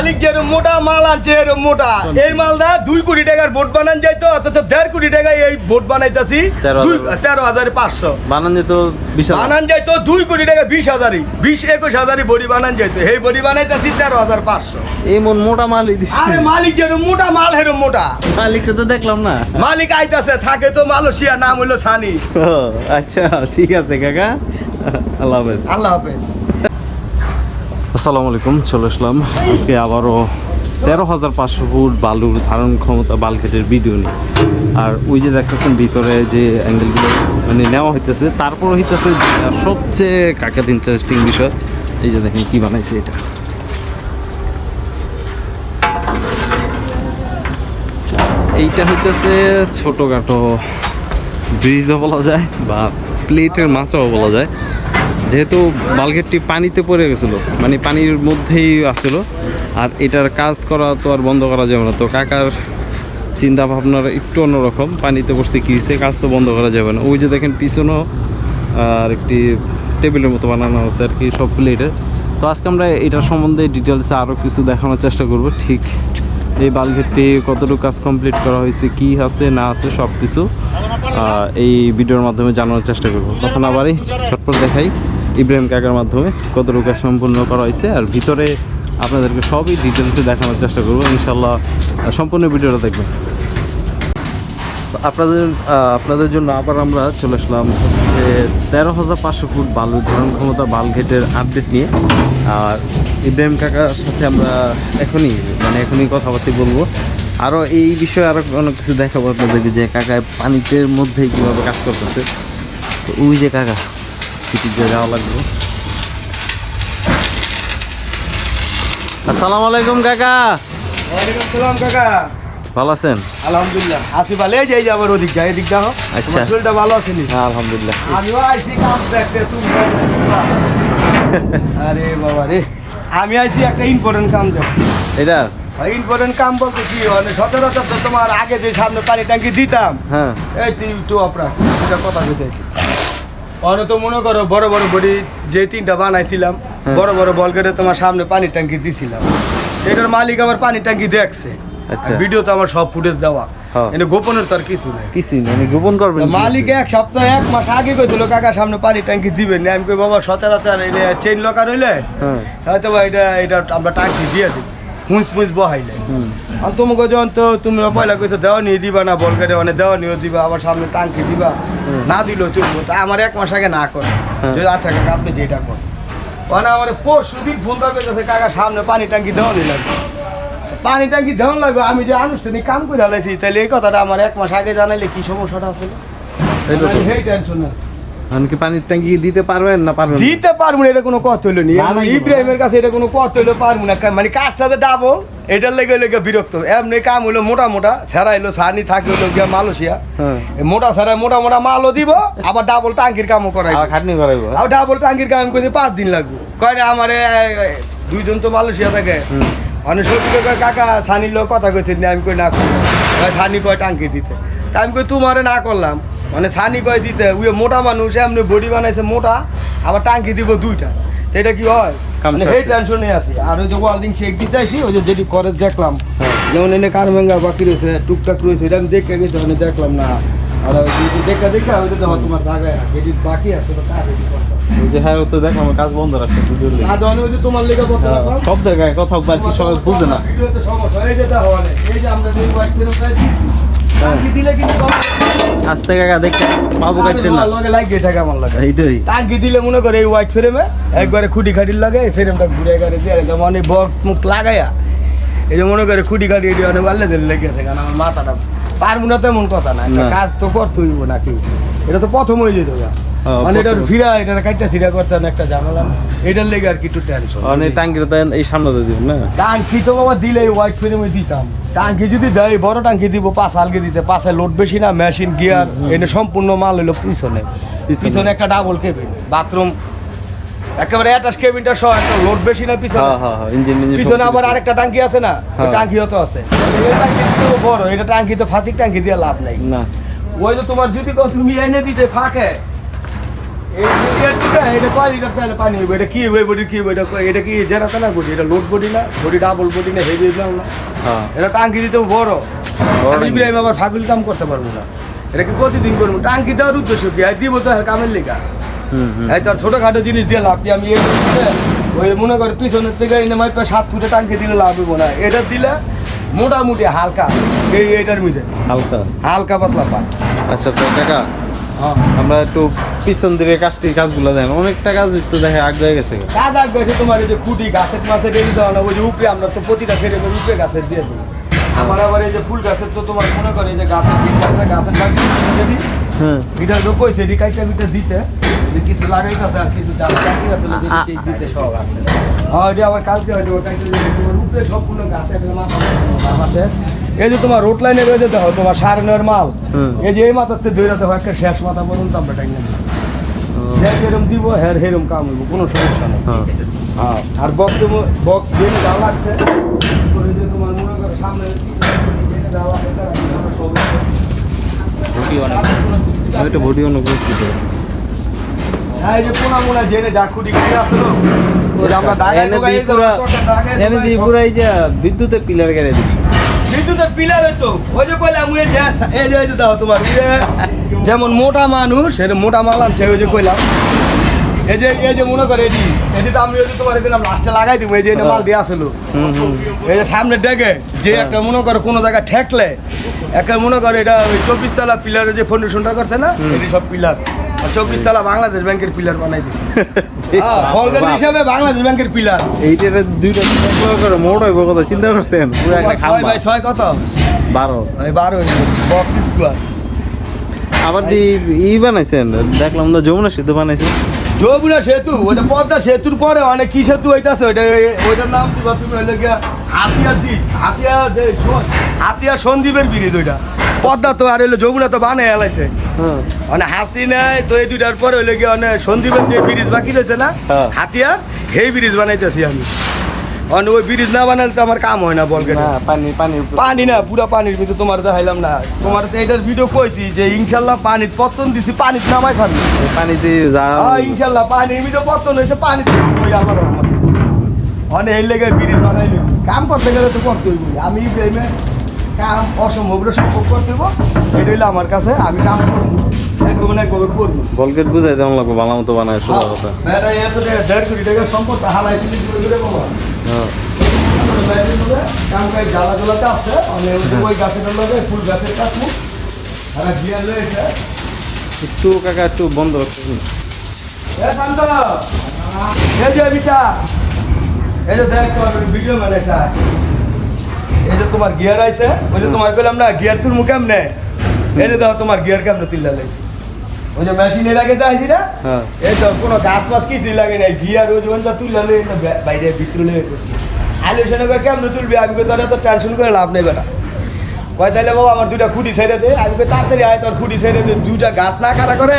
মালিক যেরকম মোটা মাল আনছে এরকম মোটা। এই মালটা দুই কোটি টাকার বোট বানান যাইতো অথচ দেড় কোটি টাকায় এই বোট বানাইতেছি। তেরো হাজার। পাঁচশো। বানান যেত বানান যাইতো দুই কোটি টাকা বিশ হাজারই। বিশ একুশ হাজারই বড়ি বানান যাইতো। এই বড়ি বানাইতেছি তেরো হাজার পাঁচশো। এমন মোটা দিচ্ছে আরে মালিক যেরকম মোটা মাল হেরম মোটা। মালিকটা তো দেখলাম না। মালিক আইতাছে থাকে তো মালয়েশিয়া নাম হইল সানি। আচ্ছা ঠিক আছে কাকা। আল্লাহ হাফেজ। আল্লাহ হাফেজ। আসসালামু আলাইকুম, চলে আসলাম। আজকে আবারও তেরো হাজার পাঁচশো ফুট বালুর ধারণ ক্ষমতা বালকেটের ভিডিও নিয়ে। আর ওই যে দেখতেছেন ভিতরে যে অ্যাঙ্গেলগুলো মানে নেওয়া হইতেছে তারপর হইতেছে সবচেয়ে কাকার ইন্টারেস্টিং বিষয়। এই যে দেখেন কি বানাইছে এটা। এইটা হইতেছে ছোটোখাটো ব্রিজও বলা যায় বা প্লেটের মাছও বলা যায়। যেহেতু বালগেটটি পানিতে পড়ে গেছিল মানে পানির মধ্যেই আসছিল, আর এটার কাজ করা তো আর বন্ধ করা যাবে না। তো কাকার চিন্তা ভাবনার একটু অন্যরকম, পানিতে পড়তে কী হয়েছে, কাজ তো বন্ধ করা যাবে না। ওই যে দেখেন পিছনেও আর একটি টেবিলের মতো বানানো আছে আর কি সব প্লেটের তো আজকে আমরা এটার সম্বন্ধে ডিটেলসে আরও কিছু দেখানোর চেষ্টা করব। ঠিক এই বালঘেটটি কতটুকু কাজ কমপ্লিট করা হয়েছে, কি আছে, না আছে সব কিছু এই ভিডিওর মাধ্যমে জানানোর চেষ্টা করব। তখন আবারই ছটপট দেখাই। ইব্রাহিম কাকার মাধ্যমে কতটুকু কাজ সম্পূর্ণ করা হয়েছে। আর ভিতরে আপনাদেরকে সবই ডিটেলসে দেখানোর চেষ্টা করব। ইনশাল্লাহ সম্পূর্ণ ভিডিওটা দেখবেন। আপনাদের আপনাদের জন্য আবার আমরা চলে আসলাম হচ্ছে তেরো হাজার পাঁচশো ফুট বালুর ধারণ ক্ষমতা বালঘেটের আপডেট নিয়ে। আর ইব্রাহিম কাকার সাথে আমরা এখনই মানে এখনই কথাবার্তা বলব। আরও এই বিষয়ে আরও অনেক কিছু দেখাবো আপনাদেরকে যে কাকা পানিতে মধ্যেই কীভাবে কাজ করতেছে। তো ওই যে কাকা। সিটির যাওয়া লাগবে। আসসালামু আলাইকুম কাকা। ওয়ালাইকুম কাকা। ভালো আছেন? আলহামদুলিল্লাহ। আসি ভালো এই যে আবার ওদিক যায় এদিক দেখো আচ্ছা। শরীরটা ভালো আছে নি? হ্যাঁ আলহামদুলিল্লাহ। আমিও আইছি কাম দেখতে তুমি আরে বাবা রে আমি আইছি একটা ইম্পর্টেন্ট কাম দেখতে এটা? ইম্পর্টেন্ট কাম বলতে কি মানে সচরাচর তো তোমার আগে যে সামনে পানি ট্যাঙ্কি দিতাম হ্যাঁ। এই তুই একটু অপরাধ এটা কথা বলতেছি অনে তো মনে করো বড় বড় বডি যে তিনটা বানাইছিলাম হ্যাঁ। বড় বড় বল কেটে তোমার সামনে পানির ট্যাঙ্কি দিছিলাম। এটার মালিক আমার পানির ট্যাঙ্কি দেখছে। আচ্ছা। ভিডিও তো আমার সব ফুটেজ দেওয়া। হ্যাঁ। এনে গোপনের তার কিছু নেই। কিছুই না, মানে গোপন করবেন? মালিক এক সপ্তাহ এক মাস আগে কইছিল কাকা সামনে পানি ট্যাঙ্কি দিবেন না। আমি কই বাবা সচরাচর এটা চেইন লকার হইলে হ্যাঁ। হয়তো বা এটা এটা আমরা ট্যাঙ্কি দিয়ে দিই। হুঁস মুস বহাইলে। আর তোমাকে যখন তো তুমি পয়লা কইছো দেওয়া নিয়ে দিবা না বল কেটে মানে দেওয়া নিয়েও দিবা আবার সামনে টাঙ্কি দিবা। না দিলেও চলবো। তা আমার এক মাস আগে না করে। হ্যাঁ। যে আচ্ছা কাকা আপনি যেটা করেন। মানে আমার পরশু দিন ফোন করবে কাকা সামনে পানি ট্যাঙ্কি দেওয়া নিয়ে লাগবে। পানি ট্যাঙ্কি দেওয়া লাগবে আমি যে আনুষ্ঠানিক কাম করে হালাইছি তাহলে এই কথাটা আমার এক মাস আগে জানাইলে কি সমস্যাটা আছে সেই টেনশন আছে। কি পানির ট্যাঙ্কি দিতে পারবেন না পারবেন দিতে পারব না এটা কোনো কথা হইল নি। ইব্রাহিমের কাছে এটা কোনো কথা হইল পারব না। মানে কাজটাতে ডাবল এটার লেগে লেগে বিরক্ত। এমনি কাম হইল মোটা মোটা ছেড়া হইল সানি থাকে হইল গিয়া মালয়েশিয়া। হ্যাঁ। মোটা ছাড়া মোটা মোটা মালও দিব আবার ডাবল টাঙ্কির কামও করাই খাটনি করাইবো। আবার ডাবল টাঙ্কির কাম করতে পাঁচ দিন লাগবে। কয় না আমার দুইজন তো মালয়েশিয়া থাকে। অনেক সত্যি কাকা সানির লোক কথা কইছে আমি কই না কই। সানি কয় টাঙ্কি দিতে। তা আমি কই তোমারে না করলাম। মানে সানি কয় দিতে ওই মোটা মানুষ এমনি বডি বানাইছে মোটা আবার টাঙ্কি দিব দুইটা। তো এটা কি হয়? মানে। সেই টেনশনে আছি। আর ওই যে ওয়ার্ল্ডিং চেক দিতে আইছি ওই যে যেটি করে দেখলাম। হ্যাঁ। যেমন এনে কারমেঙ্গা বাকি রয়েছে টুকটাক রয়েছে এটা আমি দেখে গেছি দেখলাম না। আর ওই যে দেখে দেখে ওই যে তোমার যেটি বাকি আছে ওটা যে হ্যাঁ তো কাজ বন্ধ রাখছে ভিডিওর লেগে। আর ওই যে তোমার লেগে হ্যাঁ, সব জায়গায় কথা সবাই বুঝে না। সমস্যা, এই যে এই যে আমরা যে white film থেকে কাকা দেখতে বাবু নেই। কাটতেন না লগে লাগিয়ে থাকে আমার লগে। এইটাই টাঙ্কি দিলে মনে করে এই হোয়াইট ফ্রেমে একবারে খুঁটি খাটির লাগে এই ফ্রেমটা ঘুরে ঘুরে দিয়ে একদম অনেক বক্স মুখ লাগায়া এই যে মনে করে খুঁটি খাটি দিয়ে অনেক আল্লে দিলে লেগেছে কারণ আমার মাথাটা পারব না তেমন কথা না। একটা কাজ তো করতে হইব নাকি? এটা তো প্রথম হয়ে যেত হ্যাঁ, মানে এটা ফিরা এটা কাইটা ফিরা করতে একটা ঝামেলা। এটার লেগে আর কি একটু টেনশন অনেক টাঙ্কির তো এই সামনে দিবেন না? টাঙ্কি তো বাবা দিলে হোয়াইট ফ্রেমে দিতাম। টাঙ্কি যদি দেয় বড় টাঙ্কি দিব পাঁচ হালকে দিতে। পাশে লোড বেশি না মেশিন গিয়ার এনে সম্পূর্ণ মাল হইল পিছনে। পিছনে। পিছনে একটা ডাবল কেবিন বাথরুম একেবারে অ্যাটাচ কেবিনটা সহ একটা লোড বেশি না পিছনে। হ্যাঁ হ্যাঁ হ্যাঁ ইঞ্জিন ইঞ্জিন পিছনে আবার আরেকটা টাঙ্কি আছে না হ্যাঁ। তো আছে। এই বড় এটা টাঙ্কি তো ফাঁসিক টাঙ্কি দিয়ে লাভ নাই। না। ওই যে তোমার যদি কও তুমি এনে দিতে ফাঁকে এই এর এটা কয় লিটার পানি হইব এটা কি হইব বডি কি হইব এটা এটা কি না বডি এটা লোড বডি না? বডি ডাবল বডি না হেভি না? হ্যাঁ। এটা দিতে বড়। ইব্রাহিম আবার ফাগুল কাম করতে পারব না। এটা কি প্রতিদিন করব? টাঙ্কি দেওয়ার উদ্দেশ্য কি? দিব তো কামের লেখা এই তোর ছোটখাটো জিনিস দিয়ে লাভ কি? আমি এই ওই মনে করে পিছনের থেকে এনে মাইপা সাত ফুটে টাঙ্কি দিলে লাভ হইব না। এটা দিলে মোটামুটি হালকা। এই এটার মধ্যে। হালকা? হালকা পাতলা পায় আচ্ছা তো কাকা হ্যাঁ। আমরা একটু পিছন দিকে কাজটির কাজগুলো দেন অনেকটা কাজ একটু দেখে আগ হয়ে গেছে কাজ আগ গেছে তোমার এই যে খুঁটি গাছের মাছে ডেলি দেওয়া না ওই যে উপরে আমরা তো প্রতিটা ফেরে করে উপরে গাছের দিয়ে দিই। আমার আবার এই যে ফুল গাছের তো তোমার মনে করে এই যে গাছের গাছের হুম এটা তো কইছে এটি কাইটা বিটা দিতে। কিছু লাগাইতেছে আর কিছু কাটি আছে দিতে সব আছে। হ্যাঁ এটা আবার কালকে হয়তো কাইটা উপরে সম্পূর্ণ গাছে একটা মাথা আছে এই যে তোমার রোড লাইনে রয়েছে দেখো তোমার সাড়ে নয়ের মাল। এই যে এই মাথাতে ধরে দেখো একটা শেষ মাথা পর্যন্ত আমরা টাইম যে যেরকম দিব হ্যাঁ হেরম কাম হইব কোনো সমস্যা নেই। হ্যাঁ। হ্যাঁ আর বক তো বক যেন যা লাগছে তোমার মনে করো সামনে সব এটা বডি হ্যাঁ এই যে পোনা মোনা জেনে যা খুঁটি ওই আমরা পুরা এনে দিয়ে পুরা এই যে বিদ্যুতের পিলার গেড়ে দিছে। বিদ্যুতের পিলার তো ওই যে কইলাম ওই যে এই যে দাও তোমার যেমন মোটা মানুষ এটা মোটা মাল আনছে ওই যে কইলাম। এই যে এই যে মনে করে এদি এদি তো আমি ওই তোমার দিলাম লাস্টে লাগাই দিব এই যে এটা মাল দিয়ে আসলো এই যে সামনে ডেকে যে হ্যাঁ। একটা মনে করে কোনো জায়গায় ঠেকলে একটা মনে করে এটা ওই চব্বিশ তলা পিলারের যে ফাউন্ডেশনটা করছে না এটি সব পিলার চব্বিশ তলা বাংলাদেশ ব্যাংকের পিলার বানাই দিচ্ছে বলগান হিসাবে বাংলাদেশ ব্যাংকের পিলার এইটার দুইটা করে মোট হইব কথা চিন্তা করছেন? ছয় বাই ছয় কত? বারো। বারো বক্স স্কোয়ার আবার দি ই বানাইছেন? দেখলাম না যমুনা সেতু বানাইছেন যমুনা সেতু ওটা পদ্মা সেতুর পরে অনেক কি সেতু হইতাছে ওইটা ওইটার নাম কি তুমি হইলে গিয়া? হাতিয়ার দ্বীপ হাতিয়ার যে- সো- হাতিয়ার সন্দীপের ব্রিজ ওইটা। পদ্মা তো আর হইল যমুনা তো বানাই এলাইছে হ্যাঁ। মানে হাতি নেয় তো এই দুইটার পরে হইলে গিয়ে মানে সন্দীপের যে ব্রিজ বাকি রয়েছে না হাতিয়া হাতিয়ার সেই ব্রিজ বানাইতেছি আমি। মানে ওই ব্রিজ না বানালে তো আমার কাম হয় না বল না পানি পানি পানি না পুরা পানির ভিতরে তোমার দেখাইলাম না। তোমার তো এটার ভিডিও কইছি যে ইনশাল্লাহ পানির পতন দিছি পানির নামাই থাকবে। পানিতে যা হ্যাঁ ইনশাল্লাহ পানির ভিতরে পতন হয়েছে পানি আমার অনেক এই লেগে ব্রিজ বানাই নিয়েছি কাম করতে গেলে তো করতে হইব। আমি ইব্রাহিমে কাম অসম্ভব সম্ভব করতে হইব। এটা হইল আমার কাছে আমি কাম করব। একভাবে না একভাবে করব। বলগেট বুঝাই দেওয়া লাগবে ভালো মতো বানায় সোজা কথা এত টাকা দেড় কোটি টাকার সম্পদ হালাই করে করে হ্যাঁ ওই গাছের ফুল গাছের রয়েছে একটু কাকা, একটু বন্ধ শান্ত। এই যে দেখ তোমার গিয়ার আইছে, ওই যে তোমার কইলাম না গিয়ার তুল মুখ এই যে দেখো তোমার গিয়ার কেমনে তুললা লাগছে ওই যে মেশিন আগে না? হ্যাঁ। এই তো কোনো গাছ মাছ কিছুই লাগে নাই। গিয়ার ওই জীবনটা তুললা বাইরে ভিতরে আলু সেনে কেমনে তুলবি? আমি তোর এত টেনশন করে লাভ নেই বেটা। কয় তাহলে বাবা আমার দুইটা খুঁটি ছেড়ে দে। আমি তাড়াতাড়ি আয় তোর খুঁটি ছেড়ে দে। দুইটা গাছ না কাটা করে।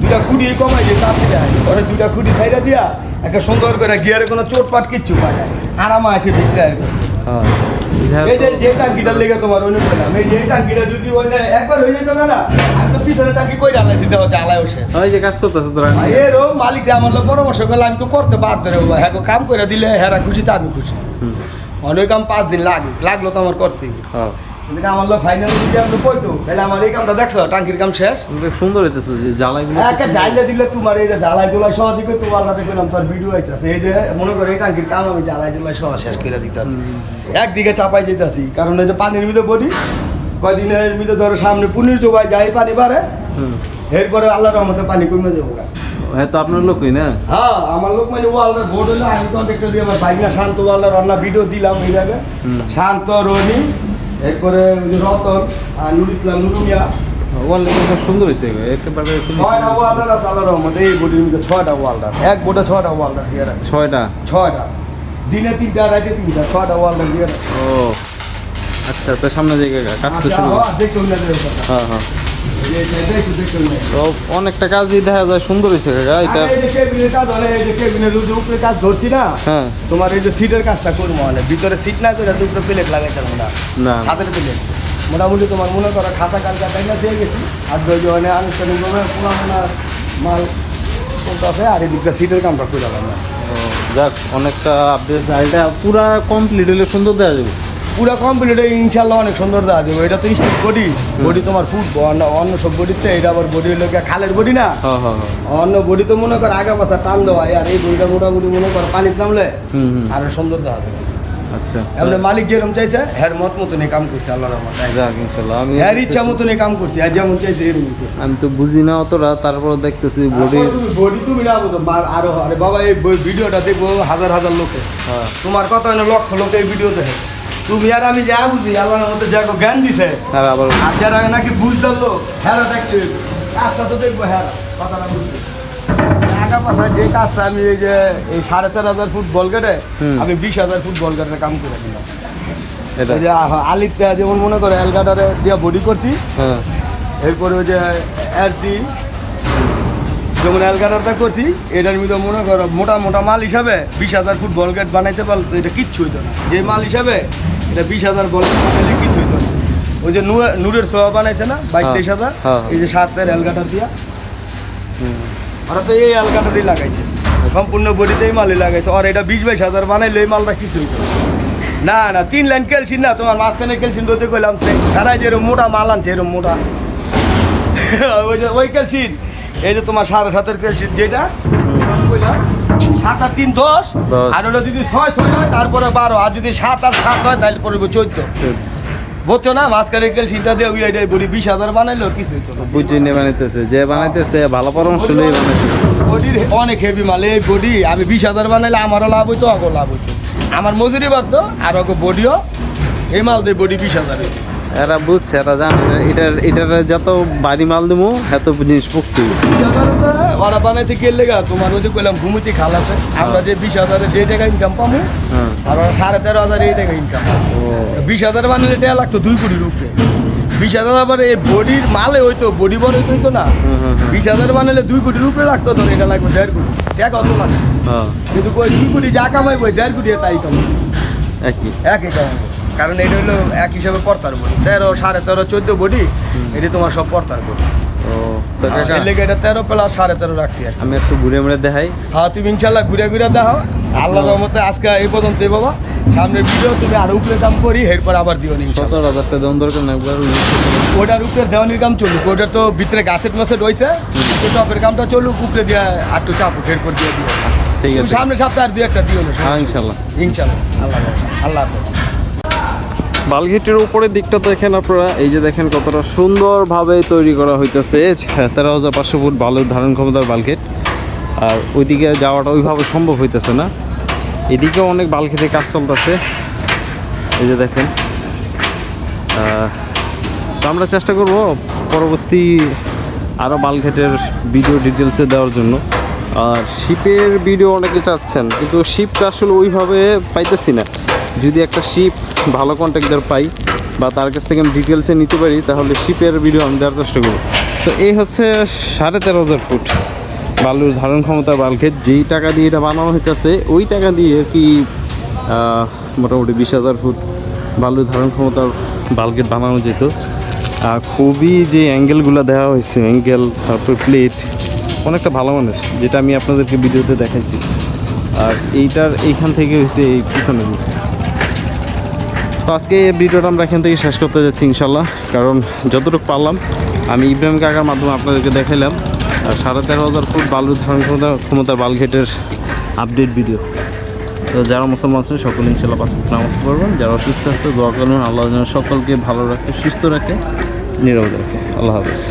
দুইটা খুঁটি কমাই দিয়ে তাড়াতাড়ি আয়। ওরে দুইটা খুঁটি ছেড়ে দিয়া একটা সুন্দর করে গিয়ারে কোনো চোট পাট কিচ্ছু পায় আরামে আসে ভিতরে আয়। হ্যাঁ। এই যে যে টাঙ্কিটার লেগে তোমার অন্য পেলাম এই যে এই টাঙ্কিটা যদি একবার হয়ে যেত না আমি তো পিছনে টাঙ্কি কই বসে ওই যে কাজ করতেছে তোরা। এরও মালিক আমার লোক পরামর্শ করলে আমি তো করতে বাধ্য রে হ্যাঁ কাম করে দিলে হেরা খুশি তো আমি খুশি। অনেক কাম পাঁচ দিন লাগ লাগল তো আমার করতে হ্যাঁ। কিন্তু আমার লোক ফাইনাল যদি আমি কইতো তাহলে আমার এই কামটা দেখছ? টাঙ্কির কাম শেষ? সুন্দর হইতেছে যে জ্বালাইগুলো একটা জাইলে দিলে তোমার এই যে জ্বালাই জোলাই সহ দিকে তোমার রাতে পেলাম তোর ভিডিও আইতাছে। এই যে মনে করে এই টাঙ্কির কাম আমি জ্বালাই জোলাই সহ শেষ করে দিতেছি। একদিকে চাপাই যেতেছি কারণ এই যে পানির মধ্যে বডি কয়দিনের মধ্যে ধরো সামনে পুনির জোবাই যাই পানি বাড়ে। হুম। এরপরে আল্লাহর রহমতে পানি কমে যাব হ্যাঁ তো আপনার লোকই না? হ্যাঁ আমার লোক মানে দিয়ে আমার বাইক না শান্ত রান্না ভিডিও দিলাম জায়গায় শান্ত রনি এরপরে ওই যে রতন আর নুর ইসলাম নুরুমিয়া ওয়াল খুব সুন্দর হয়েছে একেবারে ছয়টা ওয়ালদার আছে আল্লাহর রহমতে এই বোর্ডের মধ্যে ছয়টা ওয়ালদার এক বোর্ডে ছয়টা ওয়ালদার দিয়ে রাখে ছয়টা? ছয়টা। দিনে তিনটা রাতে তিনটা ছয়টা ওয়ালদার দিয়ে রাখে ও আচ্ছা তো সামনে কাজ তো আচ্ছা, শুরু। হ্যাঁ। হ্যাঁ। না। তো অনেকটা কাজই দেখা যায় সুন্দর হয়েছে কাকা এটা কাজ ধরছি না হ্যাঁ। তোমার এই যে সিটের কাজটা করব মানে ভিতরে সিট না করে দুপুরে প্লেট লাগাইতে না না। হাতের প্লেট মোটামুটি তোমার মনে করো খাতা কালকা টাইনা দিয়ে গেছি আর ওই যে অনেক আনুষ্ঠানিকভাবে পুরানো মাল চলতেছে আর এদিকটা সিটের কামটা করে দিলাম না যাক অনেকটা আপডেট পুরা কমপ্লিট হলে সুন্দর দেওয়া যাবে। পুরো কমপ্লিট ইনশাল্লাহ অনেক সুন্দর দেওয়া যাবে। এটা তো স্টিক বডি বডি তোমার ফুট অন্য অন্য সব বডিতে এটা আবার বডি হলো খালের বডি না? হ্যাঁ হ্যাঁ হ্যাঁ। অন্য বডি তো মনে কর আগা পাশা টান দেওয়া আর এই বডিটা মোটামুটি মনে কর পানির নামলে আরও সুন্দর দেওয়া যাবে। আচ্ছা। এমনি মালিক যেরকম চাইছে হ্যার মত মতন কাম করছে যাক ইনশাল্লাহ আমি হ্যার ইচ্ছা মতন কাম করছে আর যেমন চাইছে এরকম আমি তো বুঝি না অতটা তারপর দেখতেছি বডি বডি তুমি না আরও আরে বাবা এই ভিডিওটা দেখব হাজার হাজার লোকে। হ্যাঁ। তোমার কথা লক্ষ লোক এই ভিডিও দেখে। তুমি আর আমি যা বুঝি আল্লাহর মধ্যে যা জ্ঞান দিছে। আর যারা নাকি হ্যাঁ দেখতে কাজটা তো দেখব হ্যাঁ কথাটা বুঝতে টাকা পয়সা যে কাজটা আমি এই যে এই সাড়ে চার হাজার ফুট বল কেটে আমি বিশ হাজার ফুট বল কেটে কাম করে দিলাম। এই যে আলিতে যেমন মনে করে এলগাটারে দিয়ে বডি করছি হ্যাঁ। এরপরে ওই যে এরটি যেমন এলগাটারটা করছি এটার মধ্যে মনে করো মোটা মোটা মাল হিসাবে বিশ হাজার ফুট বল গেট বানাইতে পারলে এটা কিচ্ছু হইতো না। যে মাল হিসাবে এটা বিশ হাজার গেট বানাইলে হইতো না ওই যে নূর- নূরের সোয়া বানাইছে না বাইশ হ্যাঁ, তেইশ হাজার হ্যাঁ। এই যে সাত সাতের এলগাটার দিয়া। ওরা তো এই এলগাটারই লাগাইছে সম্পূর্ণ বডিতেই মালই লাগাইছে আর এটা বিশ বাইশ হাজার বানাইলে এই মালটা কিছু হইতো না। না তিন লাইন ক্যালসিন না তোমার মাঝখানে ক্যালসিন রোদে কইলাম সে সারাই যে এরকম মোটা মাল আনছে এরকম মোটা ওই যে ওই ক্যালসিন এই যে তোমার সাড়ে সাতের ক্যালসিন যেটা সাত আর তিন দশ। আর ওটা যদি ছয় ছয় হয় তারপরে বারো। আর যদি সাত আর সাত হয় তাহলে পড়বে চোদ্দ। বুঝছ না? মাঝখানে ক্যালসিনটা দিয়ে ওই এটাই বলি বিশ হাজার বানাইলো কিছু বুঝি নিয়ে বানাইতেছে যে বানাইতেছে ভালো পরামর্শ নিয়ে বানাইতেছে। বডির অনেক হেভি মাল এই বডি আমি বিশ হাজার বানাইলে আমারও লাভ হইতো আগেও লাভ হইতো। আমার মজুরি বাড়তো আর ওকে বডিও এই মাল দিয়ে বডি বিশ হাজার। এরা বুঝছে এরা জানে এটার এটার যত বাড়ি মাল দেবো এত জিনিস পড়তে ওরা বানাইছে কে লেগা তোমার ওই যে কইলাম ঘুমুতি খাল আছে আমরা যে বিশ হাজারে যে টাকা ইনকাম পাবো হ্যাঁ। আর সাড়ে তেরো হাজার এই টাকা ইনকাম বিশ হাজার বানালে টাকা লাগতো দুই কোটির উপরে বিশ হাজার আবার এই বডির মালে হইতো বডি বড় হইতো না। হুম। বিশ হাজার বানালে দুই কোটির উপরে লাগতো তো এটা লাগবে দেড় কোটি। টাকা অত লাগে হ্যাঁ। কিন্তু কই দুই কোটি যা কামাইবো দেড় কোটি তাই কামাই একই। একই কামাইবো। কারণ এটা হলো এক হিসাবে পর্তার বডি। তেরো সাড়ে তেরো চোদ্দ বডি এটি তোমার সব পর্তার বডি। তো কাকা, এর লেগে এটা তেরো প্লাস সাড়ে তেরো রাখছি আর কি। আমি একটু ঘুরে মুড়ে দেখাই। হ্যাঁ তুমি ইনশাল্লাহ ঘুরে ঘুরে দেখো আল্লাহ রহমতে আজকে এই পর্যন্তই বাবা। সামনের ভিডিও তুমি আরও উপরে দাম করি এরপর আবার দিও নি ইনশাল্লাহ। সত্তর হাজার টাকা দাম দরকার না একবার ওটার উপরে দেওয়ানির কাম চলুক ওটার তো ভিতরে গাছের মাসে রয়েছে। তো টপের কামটা চলুক উপরে দিয়ে একটু চাপুক এরপর দিয়ে দিও। ঠিক তুমি আছে। সামনে সপ্তাহে আর দুই একটা দিও না হ্যাঁ ইনশাল্লাহ। ইনশাল্লাহ। আল্লাহ হাফেজ। আল্লাহ হাফেজ। বালঘেটের উপরের দিকটা দেখেন আপনারা, এই যে দেখেন কতটা সুন্দরভাবে তৈরি করা হইতেছে। তেরো হাজার পাঁচশো ফুট বালুর ধারণ ক্ষমতার বালঘেট। আর ওইদিকে যাওয়াটা ওইভাবে সম্ভব হইতেছে না। এদিকেও অনেক বালঘেটে কাজ চলতেছে। এই যে দেখেন তো আমরা চেষ্টা করব পরবর্তী আরও বালঘেটের ভিডিও ডিটেলসে দেওয়ার জন্য। আর শিপের ভিডিও অনেকে চাচ্ছেন, কিন্তু শিপটা আসলে ওইভাবে পাইতেছি না। যদি একটা শিপ ভালো কন্ট্যাক্টদার পাই বা তার কাছ থেকে আমি ডিটেলসে নিতে পারি, তাহলে শিপের ভিডিও আমি দেওয়ার চেষ্টা করব। তো এই হচ্ছে সাড়ে তেরো হাজার ফুট বালুর ধারণ ক্ষমতা বালঘেট যেই টাকা দিয়ে এটা বানানো হইতেছে, ওই টাকা দিয়ে কি মোটামুটি বিশ হাজার ফুট বালুর ধারণ ক্ষমতার বালগেট বানানো যেত। আর খুবই যে অ্যাঙ্গেলগুলো দেওয়া হয়েছে অ্যাঙ্গেল তারপর প্লেট অনেকটা ভালো মানুষ যেটা আমি আপনাদেরকে ভিডিওতে দেখাইছি। আর এইটার এইখান থেকে হয়েছে এই পিছনে দিক। তো আজকে এই ভিডিওটা আমরা এখান থেকে শেষ করতে যাচ্ছি ইনশাল্লাহ কারণ যতটুকু পারলাম, আমি ইব্রাহিম কাকার মাধ্যমে আপনাদেরকে দেখাইলাম। আর সাড়ে তেরো হাজার ফুট বালুর ধারণ ক্ষমতা ক্ষমতার বালঘেটের আপডেট ভিডিও তো যারা মুসলমান আছে, সকলে ইনশাল্লাহ পাশে নামাজ পড়বেন। যারা অসুস্থ আছে, দোয়া করবেন। আল্লাহ যেন সকলকে ভালো রাখে, সুস্থ রাখে, নিরাপদ রাখে। আল্লাহ হাফেজ।